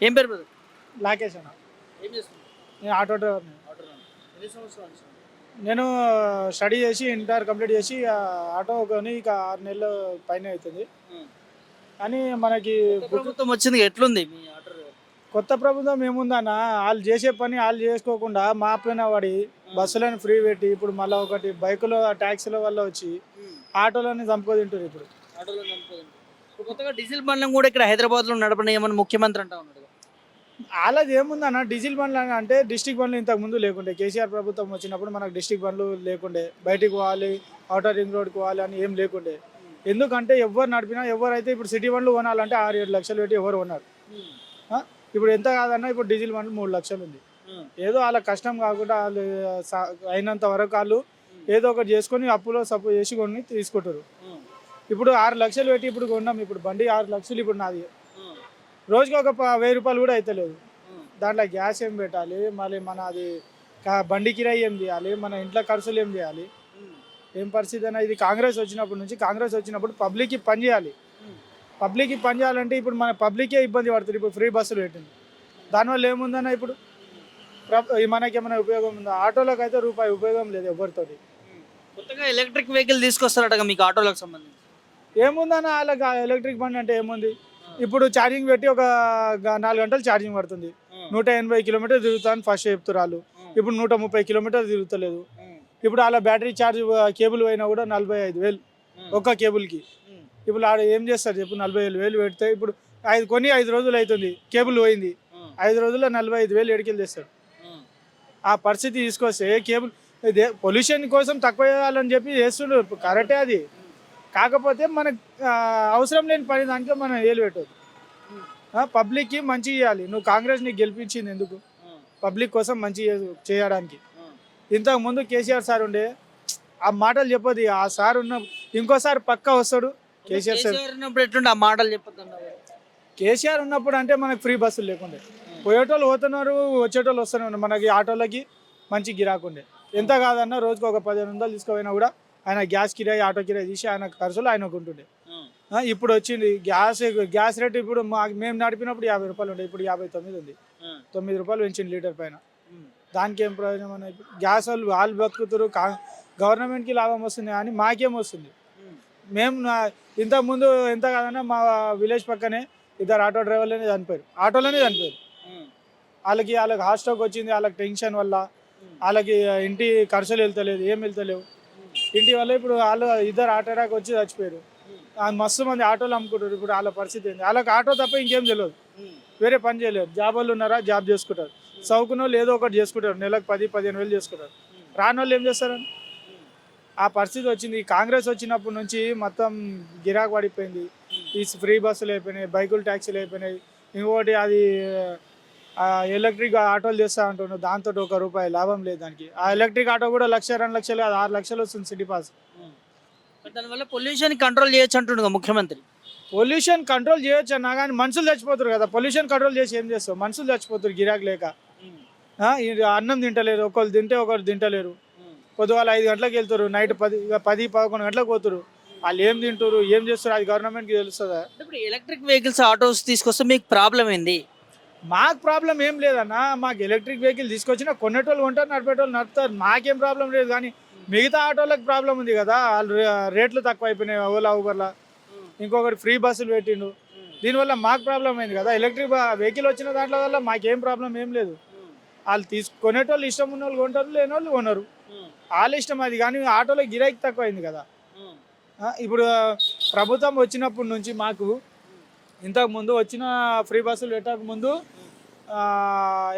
ఏం పేరు బ్రదర్? లాకేష్ అన్న. ఏం చేస్తున్నారు? నేను ఆటో డ్రైవర్ని ఆటో ఎన్ని సంవత్సరాలు? నేను స్టడీ చేసి ఇంటర్ కంప్లీట్ చేసి ఆటో కొని ఇక ఆరు నెలలు పైన అవుతుంది. కానీ మనకి ప్రభుత్వం వచ్చింది ఎట్లుంది మీ ఆటో? కొత్త ప్రభుత్వం ఏముందన్న వాళ్ళు చేసే పని వాళ్ళు చేసుకోకుండా మా పైన పడి బస్సులను ఫ్రీ పెట్టి ఇప్పుడు మళ్ళీ ఒకటి బైకులో ట్యాక్సీల వల్ల వచ్చి ఆటోలని చంపుకో తింటారు ఇప్పుడు కొత్తగా డీజిల్ బండ్లను కూడా ఇక్కడ హైదరాబాద్లో నడపడం ఏమని ముఖ్యమంత్రి అంటా ఉన్నాడు వాళ్ళది ఏముందన్న డీజిల్ బండ్లు అని అంటే డిస్టిక్ బండ్లు ఇంతకు ముందు లేకుండే. కేసీఆర్ ప్రభుత్వం వచ్చినప్పుడు మనకు డిస్టిక్ బండ్లు లేకుండే. బయటికి పోవాలి అవుటర్ రింగ్ రోడ్కి పోవాలి అని ఏం లేకుండే. ఎందుకంటే ఎవరు నడిపినా ఎవరైతే ఇప్పుడు సిటీ బండ్లు కొనాలంటే ఆరు ఏడు లక్షలు పెట్టి ఎవరు కొన్నారు ఇప్పుడు ఎంత కాదన్నా ఇప్పుడు డీజిల్ బండ్లు మూడు లక్షలు ఉంది. ఏదో వాళ్ళ కష్టం కాకుండా వాళ్ళు అయినంత వరకు వాళ్ళు ఏదో ఒకటి చేసుకొని అప్పులో సప్పు చేసి కొని తీసుకుంటారు ఇప్పుడు ఆరు లక్షలు పెట్టి ఇప్పుడు కొన్నాం ఇప్పుడు బండి ఆరు లక్షలు ఇప్పుడు నాది. రోజుకి ఒక వెయ్యి రూపాయలు కూడా అవుతలేదు దాంట్లో గ్యాస్ ఏం పెట్టాలి? మళ్ళీ మన అది బండి కిరాయి ఏం చేయాలి? మన ఇంట్లో ఖర్చులు ఏం చేయాలి? ఏం పరిస్థితి అయినా ఇది కాంగ్రెస్ వచ్చినప్పటి నుంచి కాంగ్రెస్ వచ్చినప్పుడు పబ్లిక్కి పని చేయాలి. పబ్లిక్కి పని చేయాలంటే ఇప్పుడు మన పబ్లికే ఇబ్బంది పడుతుంది. ఇప్పుడు ఫ్రీ బస్సులు పెట్టింది. దానివల్ల ఏముందన్న ఇప్పుడు? ఈ మనకేమైనా ఉపయోగం ఉందా? ఆటోలకు అయితే రూపాయి ఉపయోగం లేదు ఎవరితోటి. కొత్తగా ఎలక్ట్రిక్ వెహికల్ తీసుకొస్తారట మీకు ఆటోలకు సంబంధించి. ఏముందన్న వాళ్ళకి ఎలక్ట్రిక్ బండి అంటే ఏముంది? ఇప్పుడు ఛార్జింగ్ పెట్టి ఒక నాలుగు గంటలు ఛార్జింగ్ పడుతుంది. నూట ఎనభై కిలోమీటర్ తిరుగుతాను ఫస్ట్ చెప్తారు వాళ్ళు ఇప్పుడు నూట ముప్పై కిలోమీటర్లు తిరుగుతలేదు. ఇప్పుడు అలా బ్యాటరీ ఛార్జ్ కేబుల్ పోయినా కూడా నలభై ఐదు వేలు ఒక్క కేబుల్కి ఇప్పుడు ఆడ ఏం చేస్తారు చెప్పు నలభై ఐదు వేలు పెడితే ఇప్పుడు ఐదు కొని ఐదు రోజులు అవుతుంది కేబుల్ పోయింది. ఐదు రోజుల్లో నలభై ఐదు వేలు ఎడికెళ్ళి తెస్తారు ఆ. పరిస్థితి తీసుకొస్తే కేబుల్ పొల్యూషన్ కోసం తక్కువ చేయాలని చెప్పి చేస్తుండ్రు. కరెక్టే అది. కాకపోతే మనకు అవసరం లేని పని దాంట్లో మనం ఏలు పెట్టదు పబ్లిక్కి మంచి చేయాలి. నువ్వు కాంగ్రెస్ నీకు గెలిపించింది ఎందుకు? పబ్లిక్ కోసం మంచి చేయడానికి. ఇంతకు ముందు కేసీఆర్ సార్ ఉండే ఆ మాటలు చెప్పదు ఆ సార్ ఉన్న ఇంకోసారి పక్కా వస్తాడు. కేసీఆర్ సార్ ఉన్నప్పుడు ఎట్లుండే? ఆ మాటలు చెప్పొద్దు కేసీఆర్ ఉన్నప్పుడు అంటే మనకు ఫ్రీ బస్సులు లేకుండే. పోయేటోళ్ళు పోతున్నారు వచ్చేటోళ్ళు వస్తూనే ఉన్నారు మనకి ఆటోలకి మంచి గిరాకుండే. ఎంత కాదన్నా రోజుకి ఒక పదిహేను వందలు తీసుకుపోయినా కూడా ఆయన గ్యాస్ కిరాయి ఆటో కిరాయి తీసి ఆయన ఖర్చులు ఆయనకు ఉంటుండే ఇప్పుడు వచ్చింది గ్యాస్ గ్యాస్ రేట్ ఇప్పుడు మా మేము నడిపినప్పుడు యాభై రూపాయలు ఉండే ఇప్పుడు యాభై తొమ్మిది ఉంది. తొమ్మిది రూపాయలు పెంచింది లీటర్ పైన. దానికి ఏం ప్రయోజనం ఇప్పుడు గ్యాస్ వాళ్ళు వాళ్ళు బతుకుతారు కా గవర్నమెంట్కి లాభం వస్తుంది కానీ మాకేం వస్తుంది? మేము ఇంతకుముందు ఎంత కాదన్నా మా విలేజ్ పక్కనే ఇద్దరు ఆటో డ్రైవర్లనే చనిపోయారు. ఆటోలోనే చనిపోయారు. వాళ్ళకి వాళ్ళకి హార్ట్ స్ట్రోక్ వచ్చింది వాళ్ళకి టెన్షన్ వల్ల వాళ్ళకి ఇంటి ఖర్చులు వెళ్తలేదు ఏం వెళ్తలేవు. ఇంటి వల్ల ఇప్పుడు వాళ్ళు ఇద్దరు ఆటో రాక వచ్చి చచ్చిపోయారు. మస్తు మంది ఆటోలు అమ్ముకుంటారు. ఇప్పుడు వాళ్ళ పరిస్థితి ఏంది? వాళ్ళకి ఆటో తప్ప ఇంకేం తెలియదు వేరే పని చేయలేరు. జాబ్ వాళ్ళు ఉన్నారా? జాబ్ చేసుకుంటారు. చదువుకున్న వాళ్ళు ఏదో ఒకటి చేసుకుంటారు. నెలకు పది పదిహేను వేలు చేసుకుంటారు. రాని వాళ్ళు ఏం చేస్తారని ఆ పరిస్థితి వచ్చింది. కాంగ్రెస్ వచ్చినప్పటి నుంచి మొత్తం గిరాకు పడిపోయింది. ఈ ఫ్రీ బస్సులు అయిపోయినాయి బైకులు ట్యాక్సీలు అయిపోయినాయి. ఇంకోటి అది ఎలక్ట్రిక్ ఆటోలు చేస్తా అంటున్నారు దాంతో ఒక రూపాయి లాభం లేదు దానికి. ఆ ఎలక్ట్రిక్ ఆటో కూడా లక్ష రెండు లక్షలు కాదు ఆరు లక్షలు వస్తుంది సిటీ పాస్ దానివల్ల పొల్యూషన్ కంట్రోల్ చేయొచ్చు అంటుండగా ముఖ్యమంత్రి. పొల్యూషన్ కంట్రోల్ చేయొచ్చు అన్నా కానీ మనుషులు చచ్చిపోతారు కదా పొల్యూషన్ కంట్రోల్ చేసి ఏం చేస్తావు? మనుషులు చచ్చిపోతారు గిరాకు లేక. అన్నం తింటలేరు ఒకళ్ళు తింటే ఒకరు తింటలేరు. పొద్దుగాల ఐదు గంటలకు వెళ్తారు నైట్ పది పది పదకొండు గంటలకు పోతారు వాళ్ళు ఏం తింటారు ఏం చేస్తారు అది గవర్నమెంట్కి తెలుస్తుందా? ఇప్పుడు ఎలక్ట్రిక్ వెహికల్స్ ఆటోస్ తీసుకొస్తే మీకు ప్రాబ్లం ఏంది? మాకు ప్రాబ్లం ఏం లేదన్నా మాకు ఎలక్ట్రిక్ వెహికల్ తీసుకొచ్చినా కొనేటోళ్ళు కొంటారు నడిపేటోళ్ళు నడుపుతారు. మాకేం ప్రాబ్లం లేదు కానీ మిగతా ఆటోలకు ప్రాబ్లం ఉంది కదా వాళ్ళు రేట్లు తక్కువ అయిపోయినాయి ఓలా ఊబర్లా. ఇంకొకటి ఫ్రీ బస్సులు పెట్టిండు. దీనివల్ల మాకు ప్రాబ్లం అయింది కదా ఎలక్ట్రిక్ వెహికల్ వచ్చిన దాంట్లో వల్ల మాకేం ప్రాబ్లం ఏం లేదు. వాళ్ళు తీసు కొనేటోళ్ళు ఇష్టం ఉన్న వాళ్ళు కొంటారు లేని వాళ్ళు కొనరు వాళ్ళ ఇష్టం అది కానీ ఆటోలో గిరాకీ తక్కువ అయింది కదా ఇప్పుడు ప్రభుత్వం వచ్చినప్పటి నుంచి మాకు ఇంతకు ముందు వచ్చిన ఫ్రీ బస్సులు పెట్టక ముందు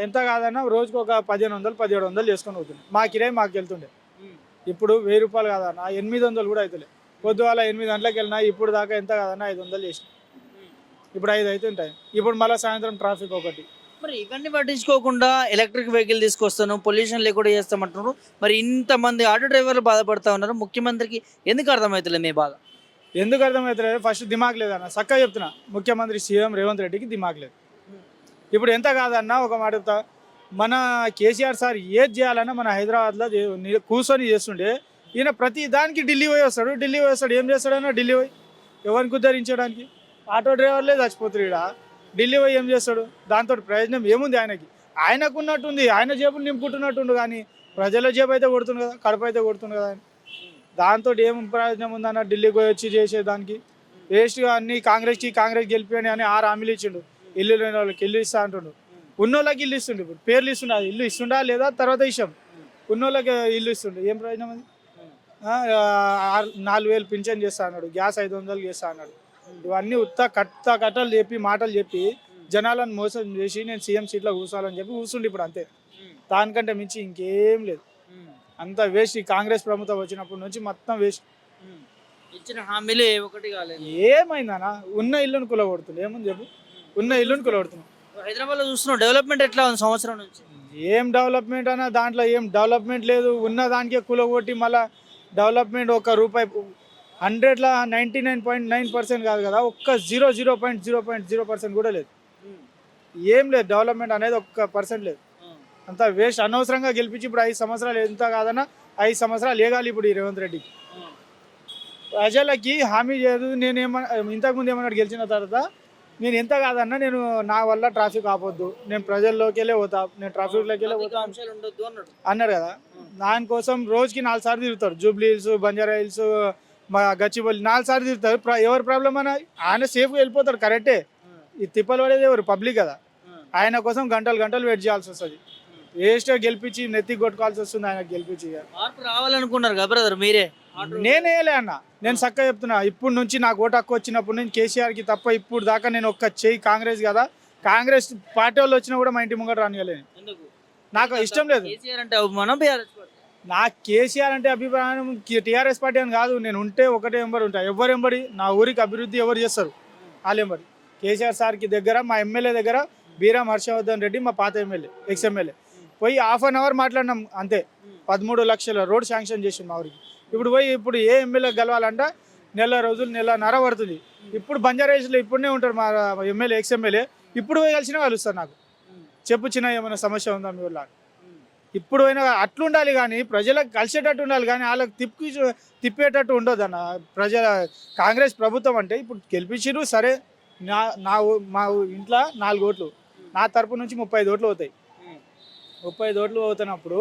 ఎంత కాదన్నా రోజుకు ఒక పదిహేను వందలు పదిహేడు వందలు చేసుకొని పోతుంది మా కిరాయి మాకు వెళ్తుండే. ఇప్పుడు వెయ్యి రూపాయలు కాదన్నా ఎనిమిది వందలు కూడా అవుతలే పొద్దుగాల ఎనిమిది గంటలకు వెళ్ళినా ఇప్పుడు దాకా ఎంత కాదన్నా ఐదు వందలు చేసిన. ఇప్పుడు ఐదు అవుతుంటాయి ఇప్పుడు మళ్ళీ సాయంత్రం ట్రాఫిక్ ఒకటి. మరి ఇవన్నీ పట్టించుకోకుండా ఎలక్ట్రిక్ వెహికల్ తీసుకొస్తాను పొల్యూషన్ లేకుండా చేస్తామంటున్నారు. మరి ఇంతమంది ఆటో డ్రైవర్లు బాధపడతా ఉన్నారు. ముఖ్యమంత్రికి ఎందుకు అర్థమవుతలేదు మీ బాధ? ఎందుకు అర్థమవుతలేదు ఫస్ట్ దిమాగ్ లేదన్న. చక్కగా చెప్తున్నా. ముఖ్యమంత్రి సీఎం రేవంత్ రెడ్డికి దిమాగ్ లేదు. ఇప్పుడు ఎంత కాదన్నా ఒక మాట చెప్తా. మన కేసీఆర్ సార్ ఏది చేయాలన్నా మన హైదరాబాద్లో కూర్చొని చేస్తుండే. ఈయన ప్రతి దానికి ఢిల్లీ పోయి వస్తాడు. ఢిల్లీ పోయి వస్తాడు. ఏం చేస్తాడన్నా ఢిల్లీ పోయి. ఎవరిని ఉద్ధరించడానికి ఆటో డ్రైవర్లే చచ్చిపోతారు ఇక్కడ ఢిల్లీ పోయి ఏం చేస్తాడు? దాంతో ప్రయోజనం ఏముంది ఆయనకి? ఆయనకు ఉన్నట్టుంది ఆయన జేబులు నింపుకుంటున్నట్టుండు కానీ ప్రజల జేబు అయితే కొడుతుంది కదా కడుపు అయితే కొడుతుంది కదా దాంతో ఏం ప్రయోజనం ఉందన్న ఢిల్లీకి పోయి వచ్చి చేసేదానికి? వేస్ట్గా అన్ని కాంగ్రెస్కి కాంగ్రెస్ గెలిపి అని ఆరు హామీలు ఇచ్చిండు. ఇల్లు లేని వాళ్ళకి ఇల్లు ఇస్తా అంటుండు. ఉన్నోళ్ళకి ఇల్లు ఇస్తుండు ఇప్పుడు. పేర్లు ఇస్తుండే. ఇల్లు ఇస్తుండా లేదా తర్వాత విషయం ఉన్నోళ్ళకి ఇల్లు ఇస్తుండు. ఏం ప్రయోజనం అది? నాలుగు వేలు పింఛన్ చేస్తా అన్నాడు. గ్యాస్ ఐదు వందలు చేస్తా అన్నాడు. ఇవన్నీ ఉత్త కట్ట కట్టలు చెప్పి మాటలు చెప్పి జనాలను మోసం చేసి నేను సీఎం సీట్లో కూర్చోవాలని చెప్పి కూర్చుండి ఇప్పుడు అంతే. దానికంటే మించి ఇంకేం లేదు. అంత వేస్ట్ ఈ కాంగ్రెస్ ప్రభుత్వం వచ్చినప్పటి నుంచి మొత్తం వేస్ట్. ఇచ్చిన హామీలు ఏ ఒకటి కాలేదు. ఏమైందనా ఉన్న ఇల్లును కులగొడుతుంది ఏముంది చెప్పు? ఉన్న ఇల్లును కులగొడుతున్నాం. హైదరాబాద్లో చూస్తున్నాం డెవలప్మెంట్ ఎట్లా ఉంది సంవత్సరం నుంచి? ఏం డెవలప్మెంట్ అన్నా దాంట్లో ఏం డెవలప్మెంట్ లేదు. ఉన్న దానికే కులగొట్టి మళ్ళీ డెవలప్మెంట్ ఒక రూపాయి హండ్రెడ్లో ninety nine point nine percent కాదు కదా ఒక్క zero zero point zero point zero percent కూడా లేదు. ఏం లేదు డెవలప్మెంట్ అనేది ఒక్క పర్సెంట్ లేదు. అంత వేస్ట్. అనవసరంగా గెలిపించి ఇప్పుడు ఐదు సంవత్సరాలు ఎంత కాదన్నా ఐదు సంవత్సరాలు ఏగాలి ఇప్పుడు ఈ రేవంత్ రెడ్డికి ప్రజలకి హామీ చేయదు నేను ఏమన్నా ఇంతకుముందు ఏమన్నాడు గెలిచిన తర్వాత నేను ఎంత కాదన్నా నేను నా వల్ల ట్రాఫిక్ ఆపొద్దు. నేను ప్రజల్లోకి వెళ్ళే పోతా. నేను ట్రాఫిక్లోకి వెళ్ళే పోతా. అన్నాడు. అన్నారు కదా. దానికోసం రోజుకి నాలుగు సార్లు తిరుగుతారు జూబ్లీ హిల్స్ బంజారా హిల్స్ మా గచ్చిబౌలి నాలుగు సార్లు తిరుగుతారు ఎవరి ప్రాబ్లం అన్న ఆయన సేఫ్గా వెళ్ళిపోతాడు కరెక్టే ఈ తిప్పలు పడేది ఎవరు? పబ్లిక్ కదా. ఆయన కోసం గంటలు గంటలు వెయిట్ చేయాల్సి వస్తుంది. వేస్ట్గా గెలిపించి నెత్తి కొట్టుకోవాల్సి వస్తుంది ఆయన గెలిపించి. మార్పు రావాలనుకున్నారు కదా బ్రదర్ మీరే. ఆర్డర్ నేను వేయలే అన్న. నేను చక్కగా చెప్తున్నా. ఇప్పుడు నుంచి నాకు ఓటు హక్కు వచ్చినప్పటి నుంచి కేసీఆర్కి తప్ప ఇప్పుడు దాకా నేను ఒక్క చేయి కాంగ్రెస్ కదా. కాంగ్రెస్ పార్టీ వాళ్ళు వచ్చినా కూడా మా ఇంటి ముంగట రానియలేను నాకు ఇష్టం లేదు. కేసీఆర్ అంటే అవమానం బీఆర్ఎస్ పార్టీ? నా కేసీఆర్ అంటే అభిప్రాయం టీఆర్ఎస్ పార్టీ అని కాదు. నేను ఉంటే ఒకటే ఎంబడి ఉంటా. ఎవరు ఎంబడి నా ఊరికి అభివృద్ధి ఎవరు చేస్తారు? వాళ్ళు ఎంబడి కేసీఆర్ సార్కి దగ్గర మా ఎమ్మెల్యే దగ్గర బీరామ్ హర్షవర్ధన్ రెడ్డి మా పాత ఎమ్మెల్యే ఎక్స్ ఎమ్మెల్యే. పోయి హాఫ్ అన్ అవర్ మాట్లాడినాం అంతే. పదమూడు లక్షల రోడ్ శాంక్షన్ చేసి మా ఊరికి. ఇప్పుడు పోయి ఇప్పుడు ఏ ఎమ్మెల్యే గెలవాలంటే నెల రోజులు నెలన్నర పడుతుంది. ఇప్పుడు బంజారాహిల్స్లో ఇప్పుడే ఉంటారు మా ఎమ్మెల్యే ఎక్స్ ఎమ్మెల్యే ఇప్పుడు పోయి కలిసినా కలుస్తారు నాకు. చెప్పు చిన్న ఏమైనా సమస్య ఉందా మీ ఊళ్ళో ఇప్పుడు అయినా అట్లుండాలి కానీ ప్రజలకు కలిసేటట్టు ఉండాలి కానీ వాళ్ళకి తిప్పి తిప్పేటట్టు ఉండదు అన్న. ప్రజల కాంగ్రెస్ ప్రభుత్వం అంటే ఇప్పుడు గెలిపించారు సరే. నా నా ఊ- మా ఇంట్లో నాలుగు ఓట్లు. నా తరపు నుంచి ముప్పై ఐదు ఓట్లు అవుతాయి ముప్పై ఐదు ఓట్లు అవుతున్నప్పుడు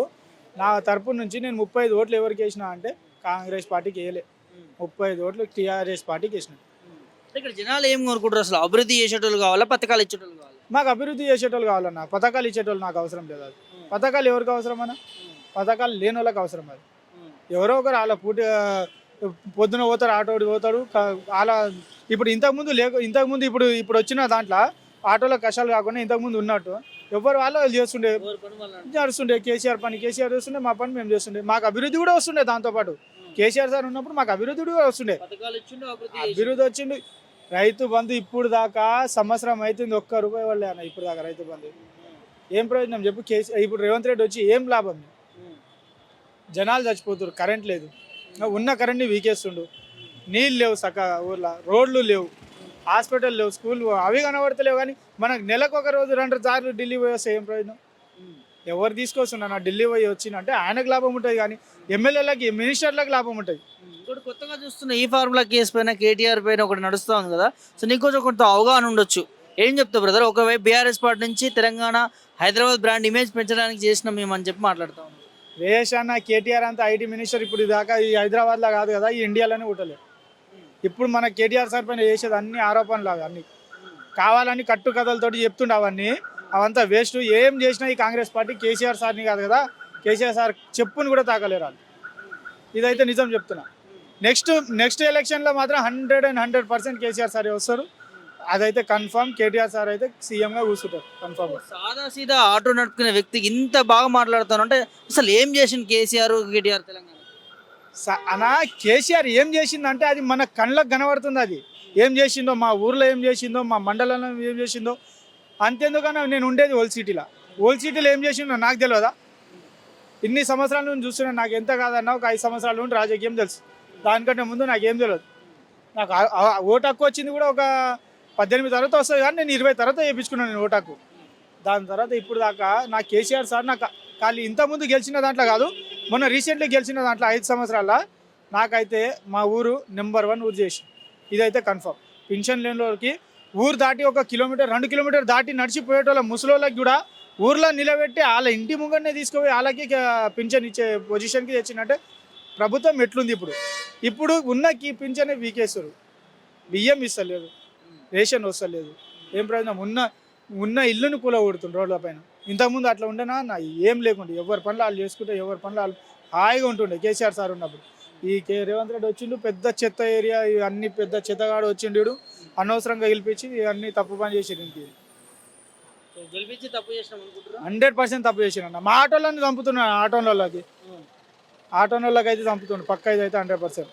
నా తరపు నుంచి నేను ముప్పై ఐదు ఓట్లు ఎవరికి వేసిన అంటే కాంగ్రెస్ పార్టీకి వేయలే. ముప్పై ఐదు ఓట్లు టీఆర్ఎస్ పార్టీకి వేసిన ఇక్కడ జనాలు ఏం కోరుకుంటారు అసలు? అభివృద్ధి చేసేటోళ్ళు కావాలా? పథకాలు ఇచ్చేటోళ్ళు కావాలా? మాకు అభివృద్ధి చేసేటోళ్ళు కావాలన్న పథకాలు ఇచ్చేటోళ్ళు నాకు అవసరం లేదు అది. పథకాలు ఎవరికి అవసరం అన్న? పథకాలు లేని వాళ్ళకి అవసరం అది. ఎవరో ఒకరు వాళ్ళ పూట పొద్దున పోతాడు ఆటోడి పోతాడు వాళ్ళ ఇప్పుడు ఇంతకుముందు లేక ఇంతకుముందు ఇప్పుడు ఇప్పుడు వచ్చిన దాంట్లో ఆటోలో కష్టాలు కాకుండా ఇంతకుముందు ఉన్నట్టు ఎవరు వాళ్ళు వాళ్ళు చేస్తుండే. నడుస్తుండే కేసీఆర్ పని కేసీఆర్ చేస్తుండే మా పని మేము చేస్తుండే. మాకు అభివృద్ధి కూడా వస్తుండే దాంతోపాటు కేసీఆర్ సార్ ఉన్నప్పుడు మాకు అభివృద్ధి కూడా వస్తుండే. అభివృద్ధి వచ్చింది రైతు బంధు ఇప్పుడు దాకా సంవత్సరం అవుతుంది ఒక్క రూపాయి వాళ్ళే అన్న ఇప్పుడు దాకా రైతు బంధు. ఏం ప్రయోజనం చెప్పు? కేసీ ఇప్పుడు రేవంత్ రెడ్డి వచ్చి ఏం లాభం? జనాలు చచ్చిపోతారు కరెంట్ లేదు. ఉన్న కరెంట్ని వీకేస్తుండు. నీళ్ళు లేవు చక్కగా ఊర్లో రోడ్లు లేవు. హాస్పిటల్ లేవు స్కూల్ అవి కనబడతలేవు కానీ మనకు నెలకు ఒక రోజు రెండు సార్లు ఢిల్లీ పోయి వస్తే ఏం ప్రయోజనం? ఎవరు తీసుకొస్తున్నా? నా ఢిల్లీ పోయి వచ్చిందంటే ఆయనకు లాభం ఉంటుంది కానీ ఎమ్మెల్యేలకి మినిస్టర్లకు లాభం ఉంటుంది. ఇంకోటి కొత్తగా చూస్తున్న ఈ ఫార్ములా కేసు పైన కేటీఆర్ పైన ఒకటి నడుస్తూ ఉంది కదా? సో నీకు కొంచెం కొంత అవగాహన ఉండొచ్చు. ఏం చెప్తావు బ్రదర్ ఒకవైపు బీఆర్ఎస్ పార్టీ నుంచి తెలంగాణ హైదరాబాద్ బ్రాండ్ ఇమేజ్ పెంచడానికి చేసిన మేము అని చెప్పి మాట్లాడుతా. వేష్ అన్న కేటీఆర్ అంతా ఐటీ మినిస్టర్ ఇప్పుడు దాకా ఈ హైదరాబాద్లో కాదు కదా ఈ ఇండియాలోనే ఉండలేదు ఇప్పుడు మన కేటీఆర్ సార్ పైన చేసేది అన్ని ఆరోపణలు అవి అన్ని. కావాలని కట్టు కథలతోటి చెప్తుండే అవన్నీ. అవంతా వేస్ట్ ఏం చేసినా ఈ కాంగ్రెస్ పార్టీ కేసీఆర్ సార్ని కాదు కదా కేసీఆర్ సార్ చెప్పుని కూడా తాకలేరు వాళ్ళు. ఇదైతే నిజం చెప్తున్నా. నెక్స్ట్ నెక్స్ట్ ఎలక్షన్లో మాత్రం hundred and hundred percent KCR sir వస్తారు. అదైతే కన్ఫర్మ్ కేటీఆర్ సార్ అయితే సీఎంగా కూర్చుంటారు కన్ఫర్మ్ సాదా సీదా ఆటో నడుపుకునే వ్యక్తికి ఇంత బాగా మాట్లాడుతాను అంటే అసలు ఏం చేసింది కేసీఆర్ కేటీఆర్ తెలంగాణ? అనా కేసీఆర్ ఏం చేసిందంటే అది మన కళ్ళకు కనబడుతుంది అది. ఏం చేసిందో మా ఊర్లో ఏం చేసిందో మా మండలంలో ఏం చేసిందో. అంతెందుకన్నా నేను ఉండేది ఓల్డ్ సిటీలో. ఓల్డ్ సిటీలో ఏం చేసిందో నాకు తెలియదా ఇన్ని సంవత్సరాల నుంచి చూస్తున్నా నాకు ఎంత కాదన్నా ఒక ఐదు సంవత్సరాల నుండి రాజకీయం తెలుసు. దానికంటే ముందు నాకేం తెలియదు నాకు ఓటు హక్కు వచ్చింది కూడా ఒక పద్దెనిమిది తర్వాత వస్తుంది కానీ నేను ఇరవై తర్వాత వేయించుకున్నాను నేను ఓటు హక్కు. దాని తర్వాత ఇప్పుడు దాకా నా కేసీఆర్ సార్ నాకు ఖాళీ ఇంతకుముందు గెలిచిన దాంట్లో కాదు మొన్న రీసెంట్లీ గెలిచిన దాంట్లో ఐదు సంవత్సరాల నాకైతే మా ఊరు నెంబర్ వన్ ఊరు చేసి ఇదైతే కన్ఫర్మ్ పింఛన్ లేని వాళ్ళకి ఊరు దాటి ఒక కిలోమీటర్ రెండు కిలోమీటర్ దాటి నడిచిపోయేటోళ్ళ ముసలోళ్ళకి కూడా ఊర్లో నిలబెట్టి వాళ్ళ ఇంటి ముంగనే తీసుకుపోయి వాళ్ళకి పింఛన్ ఇచ్చే పొజిషన్కి తెచ్చినట్టే ప్రభుత్వం ఎట్లుంది ఇప్పుడు? ఇప్పుడు ఉన్న కీ పింఛనే వీకేస్తారు. బియ్యం ఇస్తలేదు రేషన్ వస్తలేదు. ఏం ప్రయోజనం? ఉన్న ఉన్న ఇల్లును కూల కొడుతుంది రోడ్ల పైన. ఇంతకుముందు అట్లా ఉండేనా నా ఏం లేకుండే. ఎవరి పనులు వాళ్ళు చేసుకుంటే ఎవరి పనులు వాళ్ళు హాయిగా ఉంటుండే. కేసీఆర్ సార్ ఉన్నప్పుడు. ఈ కే రేవంత్ రెడ్డి వచ్చిండు పెద్ద చెత్త ఏరియా అన్ని పెద్ద చెత్తగాడు వచ్చిండు. అనవసరంగా గెలిపించి అన్ని తప్పు పని చేసిండు ఇంక సో గెలిపించి తప్పు చేసినాం హండ్రెడ్ పర్సెంట్ తప్పు చేసిండు మా ఆటోళ్ళని చంపుతున్నాడు ఆటోళ్ళకి ఆటోళ్ళకి అయితే చంపుతుండు పక్క ఇది అయితే హండ్రెడ్ పర్సెంట్.